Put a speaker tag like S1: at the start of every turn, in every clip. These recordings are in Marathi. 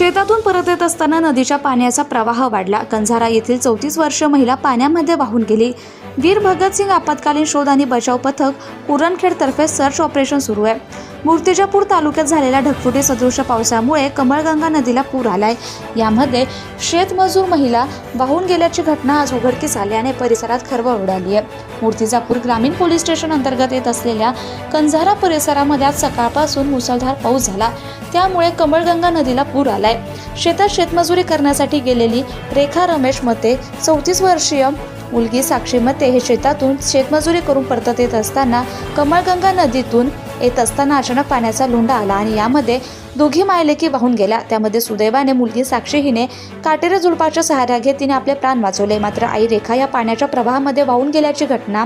S1: शेतातून परत येत असताना नदीच्या पाण्याचा प्रवाह वाढला. कंझारा येथील चौतीस वर्ष महिला पाण्यामध्ये वाहून गेली. वीर भगतसिंग आपत्कालीन शोध आणि बचाव पथक कुरणखेडतर्फे सर्च ऑपरेशन सुरू आहे. मूर्तिजापूर तालुक्यात झालेल्या ढगफुटी सदृश पावसामुळे कमळगंगा नदीला पूर आलाय. यामध्ये शेतमजूर महिला वाहून गेल्याची घटना आज उघडकीस आल्याने परिसरात खरब उडाली आहे. मूर्तिजापूर ग्रामीण पोलीस स्टेशन अंतर्गत येत असलेल्या कंझारा परिसरामध्ये आज सकाळपासून मुसळधार पाऊस झाला. त्यामुळे कमळगंगा नदीला पूर आलाय. शेतात शेतमजुरी करण्यासाठी गेलेली रेखा रमेश मते चौतीस वर्षीय मुलगी साक्षी मते हे शेतातून शेतमजुरी करून परतत येत असताना कमळगंगा नदीतून येत असताना अचानक पाण्याचा लोंढा आला आणि यामध्ये दोघी मायलेकी वाहून गेल्या. त्यामध्ये सुदैवाने मुलगी साक्षी हिने काटेरी झुडपाच्या सहारा घेत तिने आपले प्राण वाचवले. मात्र आई रेखा या पाण्याच्या प्रवाहामध्ये वाहून गेल्याची घटना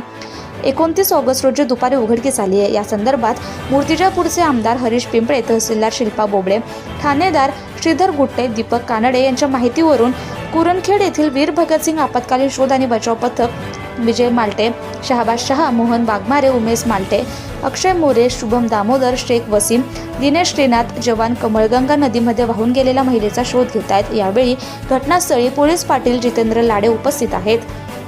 S1: एकोणतीस ऑगस्ट रोजी दुपारी उघडकीस आली आहे. या संदर्भात मूर्तिजापूरचे आमदार हरीश पिंपळे तहसीलदार शिल्पा बोबडे ठाणेदार श्रीधर गुट्टे दीपक कानडे यांच्या माहितीवरून कुरणखेड येथील वीर भगतसिंग आपत्कालीन शोध आणि बचाव पथक विजय माल्टे शहाबाज शहा मोहन वाघमारे उमेश माल्टे अक्षय मोरे शुभम दामोदर शेख वसीम दिनेश श्रीनाथ जवान कमळगंगा नदीमध्ये वाहून गेलेल्या महिलेचा शोध घेत आहेत यावेळी घटनास्थळी पोलीस पाटील जितेंद्र लाडे उपस्थित आहेत.